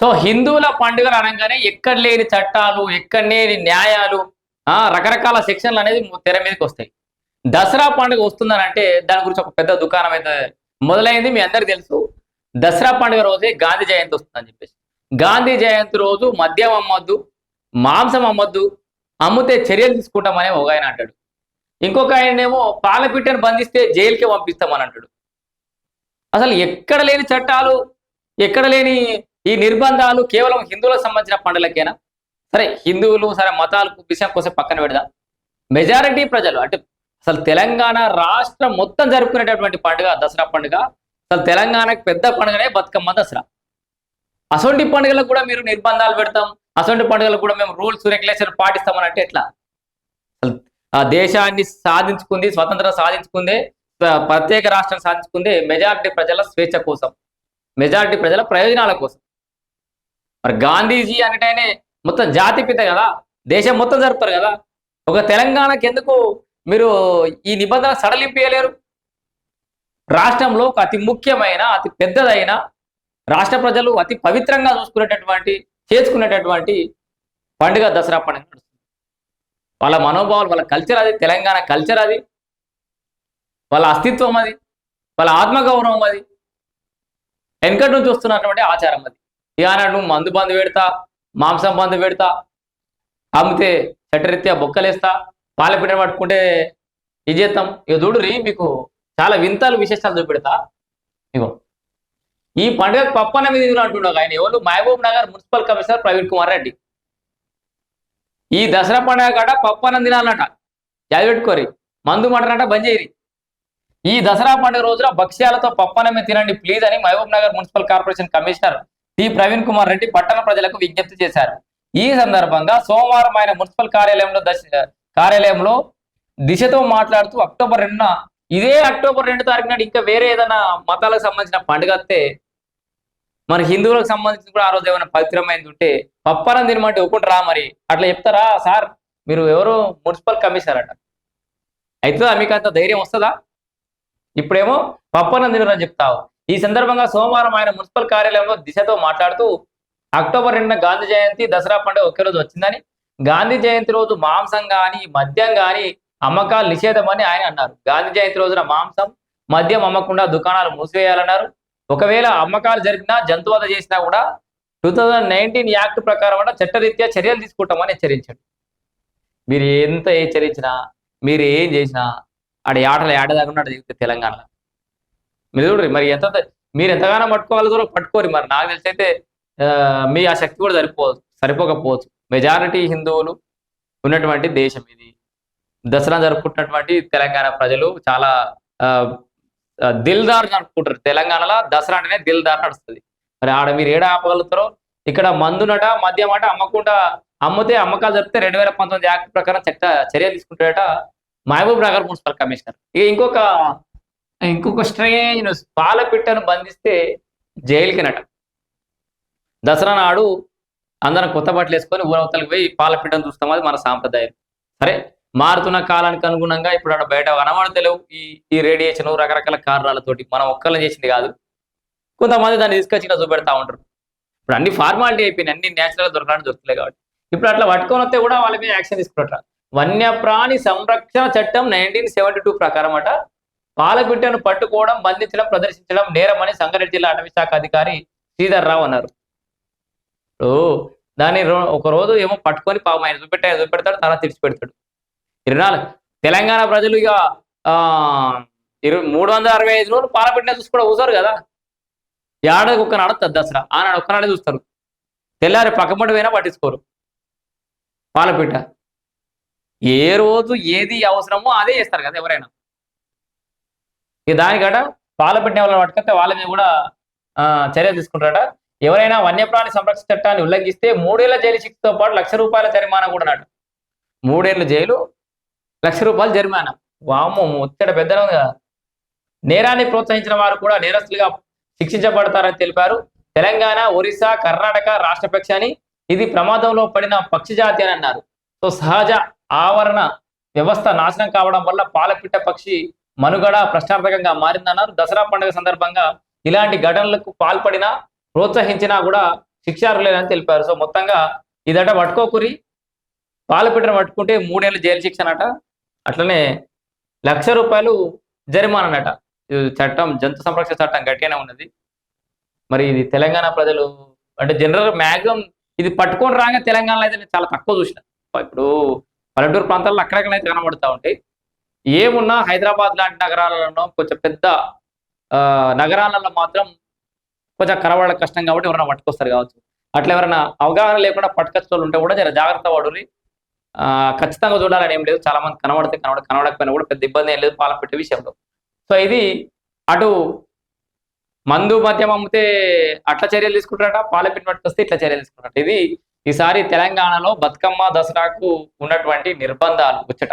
So హిందువుల పండుగలు అనగానే ఎక్కడ లేని చట్టాలు ఎక్కడ లేని న్యాయాలు ఆ రకరకాల సెక్షన్లు అనేది తెర మీదకి వస్తాయి. దసరా పండుగ వస్తుందనంటే దాని గురించి ఒక పెద్ద దుకాణం అయితే మొదలైంది మీ అందరికి తెలుసు. దసరా పండుగ రోజే గాంధీ జయంతి వస్తుందని చెప్పేసి. గాంధీ జయంతి రోజు మద్యం అమ్మొద్దు మాంసం అమ్మొద్దు అమ్మితే చర్యలు తీసుకుంటామని ఒక ఆయన అంటాడు. ఇంకొక ఆయనేమో పాలపిట్టను బంధిస్తే జైలుకే పంపిస్తామని అంటాడు. అసలు ఎక్కడ లేని చట్టాలు ఎక్కడ లేని ఈ నిర్బంధాలు కేవలం హిందువులకు సంబంధించిన పండుగలకేనా? సరే హిందువులు సరే మతాలు విషయం కోసం పక్కన పెడదాం. మెజారిటీ ప్రజలు అంటే అసలు తెలంగాణ రాష్ట్రం మొత్తం జరుపుకునేటటువంటి పండుగ దసరా పండుగ. అసలు తెలంగాణకు పెద్ద పండుగనే బతుకమ్మ దసరా. అసొంటి పండుగలకు కూడా మీరు నిర్బంధాలు పెడతాం. అసొంటి పండుగలకు కూడా మేము రూల్స్ రెగ్యులేషన్ పాటిస్తామని అంటే ఎట్లా? అసలు ఆ దేశాన్ని సాధించుకుంది స్వతంత్రం సాధించుకుందే ప్రత్యేక రాష్ట్రం సాధించుకుందే మెజారిటీ ప్రజల స్వేచ్ఛ కోసం. మెజారిటీ ప్రజల ప్రయోజనాల కోసం. మరి గాంధీజీ అనేటైనే మొత్తం జాతి పిత కదా దేశం మొత్తం జరుపుతారు కదా. ఒక తెలంగాణకి ఎందుకు మీరు ఈ నిబంధన సడలింపేయలేరు? రాష్ట్రంలో ఒక అతి ముఖ్యమైన అతి పెద్దదైన రాష్ట్ర ప్రజలు అతి పవిత్రంగా చూసుకునేటటువంటి చేసుకునేటటువంటి పండుగ దసరా పండుగ నడుస్తుంది. వాళ్ళ మనోభావాలు వాళ్ళ కల్చర్ అది తెలంగాణ కల్చర్ అది. వాళ్ళ అస్తిత్వం అది వాళ్ళ ఆత్మగౌరవం అది. వెనకటి నుంచి వస్తున్నటువంటి ఆచారం అది. ఇక మందు బంద్ పెడతా మాంసం బంద్ పెడతా అమ్మితే చట్టరీత్యా బొక్కలేస్తా పాలపీట పట్టుకుంటే ఇది చేస్తాం? ఇక చూడురి మీకు చాలా వింతలు విశేషాలు చూపెడతా. ఇగో. ఈ పండుగ పప్పన మీద అంటున్నావు అంటున్నాడు ఆయన? ఎవరు? Mahabubnagar municipal commissioner Praveen Kumar Reddy. ఈ దసరా పండుగ కాడ పప్పనం తినాలన్నట చదివెట్టుకోరి పెట్టుకోరి. మందు మటనట బంద్ చేయరి ఈ దసరా పండుగ రోజున భక్ష్యాలతో పప్పనమే తినండి ప్లీజ్ అని Mahabubnagar municipal corporation commissioner T Praveen Kumar Reddy పట్టణ ప్రజలకు విజ్ఞప్తి చేశారు. ఈ సందర్భంగా సోమవారం ఆయన మున్సిపల్ కార్యాలయంలో దశ కార్యాలయంలో దిశతో మాట్లాడుతూ అక్టోబర్ రెండున ఇదే అక్టోబర్ రెండు తారీఖు నాడు ఇంకా వేరే ఏదైనా మతాలకు సంబంధించిన పండుగ వస్తే మన హిందువులకు సంబంధించి కూడా ఆ రోజు ఏమైనా పవిత్రమైంది ఉంటే పప్పారం తినమంటే ఒప్పుకుంటారా మరి? అట్లా చెప్తారా? సార్ మీరు ఎవరు? మున్సిపల్ కమిషనర్ అట. అవుతుందా? మీకు అంత ధైర్యం వస్తుందా? ఇప్పుడేమో పప్పనం తినరని చెప్తావు. ఈ సందర్భంగా సోమవారం ఆయన మున్సిపల్ కార్యాలయంలో దిశతో మాట్లాడుతూ అక్టోబర్ రెండున గాంధీ జయంతి దసరా పండుగ ఒకే రోజు వచ్చిందని గాంధీ జయంతి రోజు మాంసం గాని మద్యం గాని అమ్మకాలు నిషేధమని ఆయన అన్నారు. గాంధీ జయంతి రోజున మాంసం మద్యం అమ్మకుండా దుకాణాలు మూసివేయాలన్నారు. ఒకవేళ అమ్మకాలు జరిగినా జంతువధ చేసినా కూడా టూ థౌజండ్ నైన్టీన్ యాక్ట్ ప్రకారం కూడా చట్టరీత్యా చర్యలు తీసుకుంటామని హెచ్చరించాడు. మీరు ఎంత హెచ్చరించినా మీరు ఏం చేసినా ఆడ ఆటలు ఆడదాకుండా జరిగితే తెలంగాణలో. మీరు చూడరు మరి ఎంత మీరు ఎంతగానో పట్టుకోవాలి కూడా పట్టుకోరు మరి నాకు తెలిసి అయితే మీ ఆ శక్తి కూడా సరిపోదు సరిపోకపోవచ్చు. మెజారిటీ హిందువులు ఉన్నటువంటి దేశం ఇది. దసరా జరుపుకుంటున్నటువంటి తెలంగాణ ప్రజలు చాలా ఆ, దిల్దార్ జరుపుకుంటారు. తెలంగాణలో దసరా అంటేనే దిల్దార్ నడుస్తుంది. మరి ఆడ మీరు ఏడ ఆపగలుగుతారో ఇక్కడ మందునట మద్యమట అమ్మకుండా అమ్మితే అమ్మకాలు జరిపితే రెండు వేల పంతొమ్మిది యాక్ట్ ప్రకారం చట్ట చర్య తీసుకుంటాడట మహబూబ్ నగర్ మున్సిపల్ కమిషనర్. ఇక ఇంకొక ఇంకొక స్ట్రెయిన్ న్యూస్ పాలపిట్టను బంధిస్తే జైలుకి నట దసరా నాడు అందరం కొత్త బట్టలు వేసుకొని ఊరవతలకు పోయి పాలపిట్టను చూస్తాం అది మన సాంప్రదాయం. సరే మారుతున్న కాలానికి అనుగుణంగా ఇప్పుడు అక్కడ బయట కనబడతలేవు ఈ ఈ రేడియేషన్ రకరకాల కారణాలతోటి మనం ఒక్కళ్ళని చేసింది కాదు. కొంతమంది దాన్ని తీసుకొచ్చి ఇలా చూపెడతా ఉంటారు. ఇప్పుడు అన్ని ఫార్మాలిటీ అయిపోయినాయి అన్ని నేచురల్ దొరకడానికి దొరుకుతాయి కాబట్టి. ఇప్పుడు అట్లా పట్టుకొని వస్తే కూడా వాళ్ళ మీద యాక్షన్ తీసుకుంటారు. వన్యప్రాణి సంరక్షణ చట్టం నైన్టీన్ సెవెంటీ టూ ప్రకారం అట పాలపిట్టను పట్టుకోవడం బంధించడం ప్రదర్శించడం నేరమని సంగారెడ్డి జిల్లా అటవీ శాఖ అధికారి శ్రీధర్ రావు అన్నారు. ఇప్పుడు దాన్ని ఒక రోజు ఏమో పట్టుకొని పాపం ఆయన చూపెట్టే చూపెడతాడు తర్వాత తెరిచిపెడతాడు. ఇరవై తెలంగాణ ప్రజలు ఇక ఆ ఇరవై మూడు వందల అరవై ఐదు రోజులు పాలపెట్టిన చూసి కూడా కూర్చోరు కదా. ఏడాది ఒక్క నడుస్తుంది దసరా. ఆనాడు ఒక్కనాడే చూస్తారు. తెల్లారి పక్కపండు పోయినా పట్టించుకోరు. పాలపిట్ట ఏ రోజు ఏది అవసరమో అదే చేస్తారు కదా ఎవరైనా. ఇక దానికట పాలపిట్టిన వాళ్ళని పట్టుకొస్తే వాళ్ళ మీద కూడా ఆ, చర్య తీసుకుంటారట. ఎవరైనా వన్యప్రాణి సంరక్షణ చట్టాన్ని ఉల్లంఘిస్తే మూడేళ్ళ జైలు శిక్షతో పాటు లక్ష రూపాయల జరిమానా కూడా నాడు మూడేళ్ళ జైలు లక్ష రూపాయల జరిమానా. వాము ముచ్చట పెద్దనే కదా. నేరాన్ని ప్రోత్సహించిన వారు కూడా నేరస్తులుగా శిక్షించబడతారని తెలిపారు. తెలంగాణ ఒరిస్సా కర్ణాటక రాష్ట్ర పక్షాన్ని అని ఇది ప్రమాదంలో పడిన పక్షి జాతి అని అన్నారు. సో సహజ ఆవరణ వ్యవస్థ నాశనం కావడం వల్ల పాలపిట్ట పక్షి మనుగడ ప్రశ్నార్థకంగా మారిందన్నారు. దసరా పండుగ సందర్భంగా ఇలాంటి ఘటనలకు పాల్పడినా ప్రోత్సహించినా కూడా శిక్షార్హులేనని తెలిపారు. సో మొత్తంగా ఇదట పట్టుకోకురి పాలపీటను పట్టుకుంటే మూడేళ్ళు జైలు శిక్ష అట అట్లనే లక్ష రూపాయలు జరిమానట ఇది చట్టం జంతు సంరక్షణ చట్టం గట్టిగానే ఉన్నది. మరి ఇది తెలంగాణ ప్రజలు అంటే జనరల్ మ్యాక్సిమం ఇది పట్టుకొని రాగా తెలంగాణలో అయితే నేను చాలా తక్కువ చూసిన. ఇప్పుడు పల్లెటూరు ప్రాంతాల్లో అక్కడక్కడైతే కనబడుతూ ఉంటాయి. ఏమున్నా హైదరాబాద్ లాంటి నగరాలలో కొంచెం పెద్ద ఆ, నగరాలలో మాత్రం కొంచెం కనబడ కష్టం కాబట్టి ఎవరైనా పట్టుకొస్తారు కావచ్చు. అట్లా ఎవరైనా అవగాహన లేకుండా పట్టుకొచ్చే వాళ్ళు ఉంటే కూడా జర జాగ్రత్త పడుని ఆ ఖచ్చితంగా చూడాలని ఏం లేదు. చాలా మంది కనబడితే కనబడ కనబడకపోయినా కూడా పెద్ద ఇబ్బంది ఏం లేదు. పాల పెట్టే విషయంలో సో ఇది అటు మందు మద్యం అమ్మితే అట్లా చర్యలు తీసుకుంటారట. పాలపిన్ పట్టుకొస్తే ఇట్లా చర్యలు తీసుకుంటారట. ఇది ఈసారి తెలంగాణలో బతుకమ్మ దసరాకు ఉన్నటువంటి నిర్బంధాలు ముచ్చట.